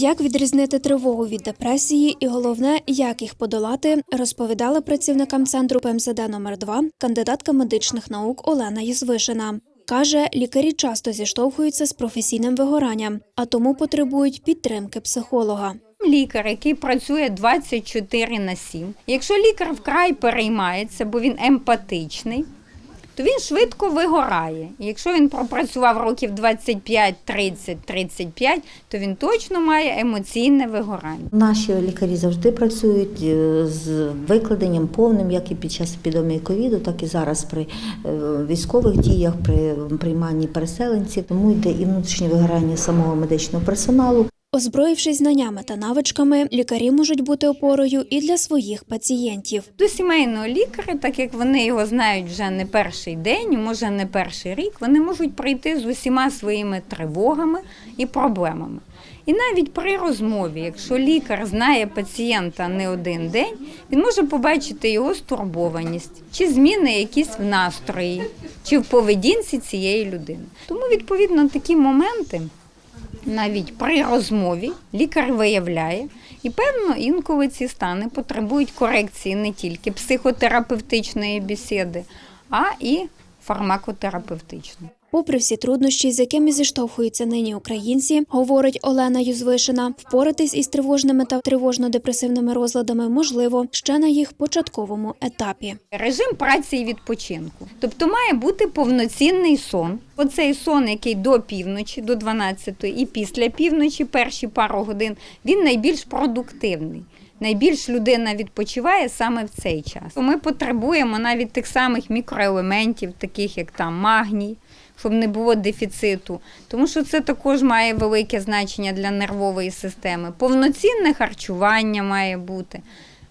Як відрізнити тривогу від депресії, і головне, як їх подолати, розповідала працівникам центру ПМСД номер 2 кандидатка медичних наук Олена Єзвишина. Каже, лікарі часто зіштовхуються з професійним вигоранням, а тому потребують підтримки психолога. Лікар, який працює 24 на 7. Якщо лікар вкрай переймається, бо він емпатичний, то він швидко вигорає. І Якщо він пропрацював років 25, 30, 35, то він точно має емоційне вигорання. Наші лікарі завжди працюють е, з викладенням повним, як і під час епідемії ковіду, так і зараз при е, військових діях, при прийманні переселенців. Тому йде і внутрішнє вигорання самого медичного персоналу. Озброївшись знаннями та навичками, лікарі можуть бути опорою і для своїх пацієнтів. До сімейного лікаря, так як вони його знають вже не перший день, може не перший рік, вони можуть прийти з усіма своїми тривогами і проблемами. І навіть при розмові, якщо лікар знає пацієнта не один день, він може побачити його стурбованість, чи зміни якісь в настрої, чи в поведінці цієї людини. Тому, відповідно, такі моменти навіть при розмові лікар виявляє, і певно інколи ці стани потребують корекції не тільки психотерапевтичної бесіди, а і фармакотерапевтичної. Попри всі труднощі, з якими зіштовхуються нині українці, говорить Олена Юзвишина, впоратись із тривожними та тривожно-депресивними розладами можливо ще на їх початковому етапі. Режим праці і відпочинку. Тобто має бути повноцінний сон. Оцей сон, який до півночі, до 12 і після півночі, перші пару годин, він найбільш продуктивний. Найбільш людина відпочиває саме в цей час. Ми потребуємо навіть тих самих мікроелементів, таких як там магній, щоб не було дефіциту, тому що це також має велике значення для нервової системи. Повноцінне харчування має бути,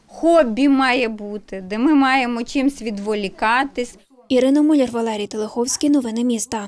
хобі має бути, де ми маємо чимось відволікатись. Ірина Муляр, Валерій Телеховський. Новини міста.